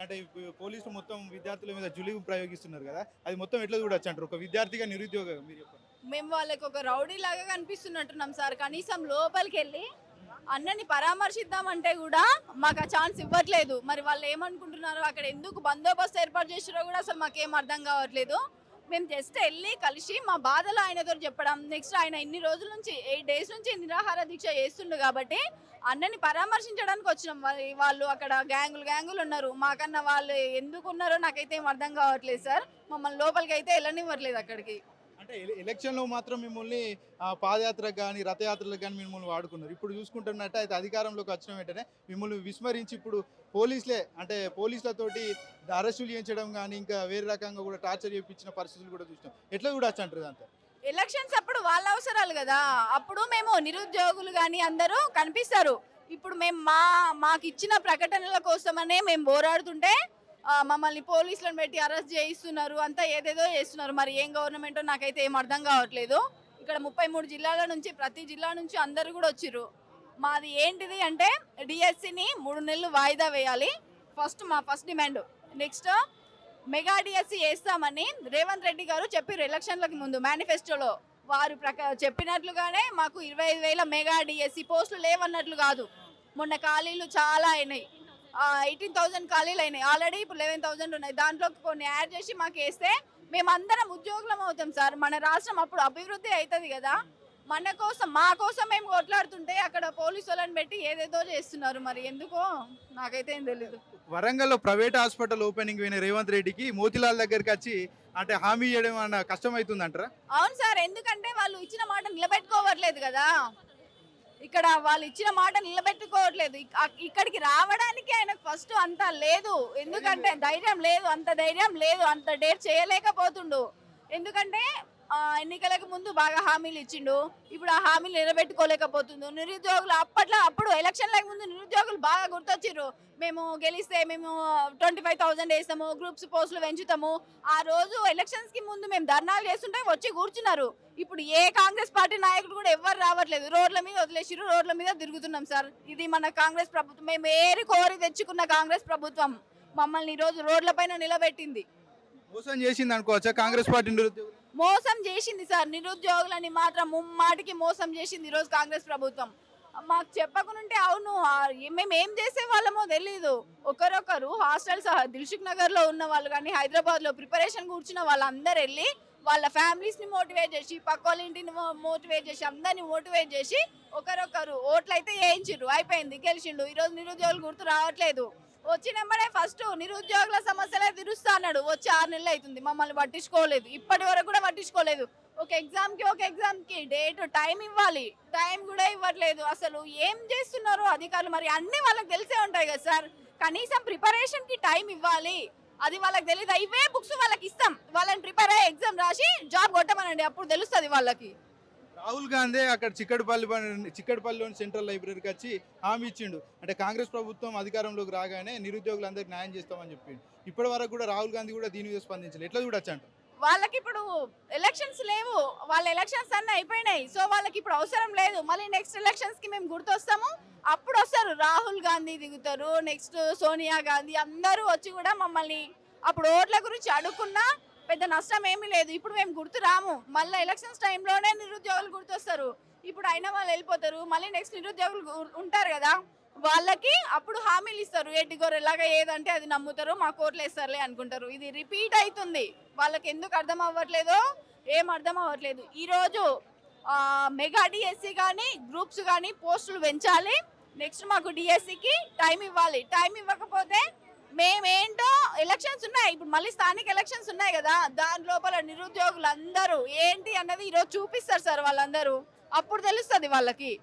అంటే పోలీసులు మొత్తం విద్యార్థుల మీద జులుగు ప్రయోగిస్తున్నారు కదా అది మొత్తం ఎట్లా చూడొచ్చు అంటారు ఒక విద్యార్థిగా నిరుద్యోగ మీరు మేము వాళ్ళకి ఒక రౌడీ లాగా కనిపిస్తున్నట్టున్నాం సార్. కనీసం లోపలికి వెళ్ళి అన్నని పరామర్శిద్దామంటే కూడా మాకు ఆ ఛాన్స్ ఇవ్వట్లేదు. మరి వాళ్ళు ఏమనుకుంటున్నారు అక్కడ ఎందుకు బందోబస్తు ఏర్పాటు చేసినా కూడా అసలు మాకేం అర్థం కావట్లేదు. మేము జస్ట్ వెళ్ళి కలిసి మా బాధలు ఆయనతో చెప్పడం నెక్స్ట్ ఆయన ఇన్ని రోజుల నుంచి ఎయిట్ డేస్ నుంచి నిరాహార దీక్ష చేస్తుండు కాబట్టి అన్నని పరామర్శించడానికి వచ్చినాం. వాళ్ళు అక్కడ గ్యాంగులు గ్యాంగులు ఉన్నారు. మాకన్నా వాళ్ళు ఎందుకు ఉన్నారో నాకైతే ఏం అర్థం కావట్లేదు సార్. మమ్మల్ని లోపలికి అయితే వెళ్ళనివ్వట్లేదు అక్కడికి. అంటే ఎలక్షన్ ఎలక్షన్లో మాత్రం మిమ్మల్ని పాదయాత్రకు కానీ రథయాత్రలకు కానీ మిమ్మల్ని వాడుకున్నారు. ఇప్పుడు చూసుకుంటున్నట్టు అయితే అధికారంలోకి వచ్చిన వెంటనే మిమ్మల్ని విస్మరించి ఇప్పుడు పోలీసులే అంటే పోలీసులతోటి అరెస్టులు చేయించడం కానీ ఇంకా వేరే రకంగా కూడా టార్చర్ చేయించిన పరిస్థితులు కూడా చూసినాం. ఎట్లా చూడొచ్చు అంటారు అంతా ఎలక్షన్స్ అప్పుడు వాళ్ళ అవసరాలు కదా. అప్పుడు మేము నిరుద్యోగులు కానీ అందరూ కనిపిస్తారు. ఇప్పుడు మేము మా మాకు ఇచ్చిన ప్రకటనల కోసమనే మేము పోరాడుతుంటే మమ్మల్ని పోలీసులను పెట్టి అరెస్ట్ చేయిస్తున్నారు. అంతా ఏదేదో చేస్తున్నారు. మరి ఏం గవర్నమెంటో నాకైతే ఏం అర్థం కావట్లేదు. ఇక్కడ ముప్పై మూడు జిల్లాల నుంచి ప్రతి జిల్లా నుంచి అందరూ కూడా వచ్చిర్రు. మాది ఏంటిది అంటే డిఎస్సిని మూడు నెలలు వాయిదా వేయాలి. ఫస్ట్ మా first demand next mega DSC వేస్తామని రేవంత్ రెడ్డి గారు చెప్పారు ఎలక్షన్లకు ముందు మేనిఫెస్టోలో. వారు ప్రక చెప్పినట్లుగానే మాకు ఇరవై ఐదు వేల మెగా డిఎస్సి పోస్టులు లేవన్నట్లు కాదు. మొన్న ఖాళీలు చాలా అయినాయి. ఎయిటీన్ థౌజండ్ ఖాళీలు అయినాయి. ఆల్రెడీ ఇప్పుడు లెవెన్ థౌజండ్ ఉన్నాయి. దాంట్లో కొన్ని యాడ్ చేసి మాకు వేస్తే మేమందరం ఉద్యోగులం అవుతాం సార్. మన రాష్ట్రం అప్పుడు అభివృద్ధి అవుతుంది కదా. మన కోసం మా కోసం మేము కొట్లాడుతుంటే పోలీసు వాళ్ళని పెట్టి ఏదేదో చేస్తున్నారు మరి. ఎందుకో నాకైతే ఏం తెలీదు. వరంగల్లో ప్రైవేట్ హాస్పిటల్ ఓపెనింగ్ అయిన రేవంత్ రెడ్డికి మోతిలాల్ దగ్గరికి వచ్చి అంటే హామీ ఇవ్వడం అన్న కష్టమవుతుంది అంటారా అవును సార్ ఎందుకంటే వాళ్ళు ఇచ్చిన మాట నిలబెట్టుకోవట్లేదు కదా. ఇక్కడ వాళ్ళు ఇచ్చిన మాట నిలబెట్టుకోవట్లేదు. ఇక్కడికి రావడానికి ఆయనకు ఫస్ట్ అంత లేదు. ఎందుకంటే ధైర్యం లేదు అంత ధైర్యం లేదు అంత డేర్ చేయలేకపోతుండు. ఎందుకంటే ఎన్నికలకు ముందు బాగా హామీలు ఇచ్చిండు. ఇప్పుడు ఆ హామీలు నిలబెట్టుకోలేకపోతుండు. నిరుద్యోగులు అప్పట్లో అప్పుడు ఎలక్షన్లకు ముందు నిరుద్యోగులు బాగా గుర్తొచ్చిర్రు. మేము గెలిస్తే మేము ట్వంటీ ఫైవ్ థౌజండ్ వేస్తాము గ్రూప్స్ పోస్టులు పెంచుతాము. ఆ రోజు ఎలక్షన్స్కి ముందు మేము ధర్నాలు చేస్తుంటే వచ్చి కూర్చున్నారు. ఇప్పుడు ఏ కాంగ్రెస్ పార్టీ నాయకుడు కూడా ఎవరు రావట్లేదు. రోడ్ల మీద వదిలేసిరు రోడ్ల మీద తిరుగుతున్నాం సార్. ఇది మన కాంగ్రెస్ ప్రభుత్వం. మేము ఏరి కోరి తెచ్చుకున్న కాంగ్రెస్ ప్రభుత్వం. మమ్మల్ని ఈ రోజు నిలబెట్టింది. మోసం చేసింది అనుకోవచ్చా? కాంగ్రెస్ పార్టీ నిరుద్యోగులు? మోసం చేసింది సార్. నిరుద్యోగులని మాత్రం ముమ్మాటికి మోసం చేసింది ఈరోజు కాంగ్రెస్ ప్రభుత్వం. మాకు చెప్పకుంటే అవును మేము ఏం చేసే వాళ్ళమో తెలీదు. ఒకరొకరు హాస్టల్స్ దిల్సుఖ్ నగర్లో ఉన్న వాళ్ళు కానీ హైదరాబాద్లో ప్రిపరేషన్ కూర్చున్న వాళ్ళందరూ వెళ్ళి వాళ్ళ ఫ్యామిలీస్ని మోటివేట్ చేసి పక్క వాళ్ళ ఇంటిని మోటివేట్ చేసి అందరిని మోటివేట్ చేసి ఒకరొకరు ఓట్లు అయితే అయిపోయింది గెలిచిండు. ఈరోజు నిరుద్యోగులు గుర్తు రావట్లేదు. వచ్చినమ్మడే ఫస్ట్ నిరుద్యోగుల సమస్యలే తీరుస్తా అన్నాడు. వచ్చి ఆరు నెలలు అవుతుంది. మమ్మల్ని పట్టించుకోలేదు. ఇప్పటి వరకు కూడా పట్టించుకోలేదు. ఒక ఎగ్జామ్కి ఒక ఎగ్జామ్కి డేట్ టైం ఇవ్వాలి. టైం కూడా ఇవ్వట్లేదు. అసలు ఏం చేస్తున్నారు అధికారులు మరి అన్ని వాళ్ళకి తెలిసే ఉంటాయి కదా సార్. కనీసం ప్రిపరేషన్కి టైం ఇవ్వాలి. అది వాళ్ళకి తెలియదు. ఇవే బుక్స్ వాళ్ళకి ఇస్తాం. వాళ్ళని ప్రిపేర్ అయ్యి ఎగ్జామ్ రాసి జాబ్ కొట్టమనండి. అప్పుడు తెలుస్తుంది వాళ్ళకి. రాహుల్ గాంధీ అక్కడ చిక్కడపల్లి చిక్కడపల్లిలోని సెంట్రల్ లైబ్రరీకి వచ్చి హామీ ఇచ్చిండు. అంటే కాంగ్రెస్ ప్రభుత్వం అధికారంలోకి రాగానే నిరుద్యోగులందరికీ న్యాయం చేస్తామని చెప్పిండు. ఇప్పటి వరకు కూడా రాహుల్ గాంధీ కూడా దీని మీద స్పందించలేదు ఎట్లా చూడొచ్చు అంట వాళ్ళకి ఇప్పుడు ఎలక్షన్స్ లేవు. వాళ్ళ ఎలక్షన్స్ అన్నీ అయిపోయినాయి. సో వాళ్ళకి ఇప్పుడు అవసరం లేదు. మళ్ళీ నెక్స్ట్ ఎలక్షన్స్కి మేము గుర్తొస్తాము. అప్పుడు వస్తారు. రాహుల్ గాంధీ దిగుతారు. నెక్స్ట్ సోనియా గాంధీ అందరూ వచ్చి కూడా మమ్మల్ని అప్పుడు ఓట్ల గురించి అడుగుకున్నా పెద్ద నష్టం ఏమీ లేదు. ఇప్పుడు మేము గుర్తు రాము. మళ్ళీ ఎలక్షన్స్ టైంలోనే నిరుద్యోగులు గుర్తొస్తారు. ఇప్పుడు అయినా వాళ్ళు వెళ్ళిపోతారు. మళ్ళీ నెక్స్ట్ నిరుద్యోగులు ఉంటారు కదా. వాళ్ళకి అప్పుడు హామీలు ఇస్తారు. ఎడ్డిగోరు ఎలాగ ఏదంటే అది నమ్ముతారు. మా కోర్లు వేస్తారులే అనుకుంటారు. ఇది రిపీట్ అవుతుంది వాళ్ళకి ఎందుకు అర్థం అవ్వట్లేదో ఏం అర్థం అవ్వట్లేదు. ఈరోజు మెగా డిఎస్సి కానీ గ్రూప్స్ కానీ పోస్టులు పెంచాలి. నెక్స్ట్ మాకు డిఎస్సికి టైం ఇవ్వాలి. టైం ఇవ్వకపోతే మేమేంటో ఎలక్షన్స్ ఉన్నాయి. ఇప్పుడు మళ్ళీ స్థానిక ఎలక్షన్స్ ఉన్నాయి కదా. దాని లోపల నిరుద్యోగులు అందరూ ఏంటి అన్నది ఈరోజు చూపిస్తారు సార్ వాళ్ళందరూ. అప్పుడు తెలుస్తుంది వాళ్ళకి.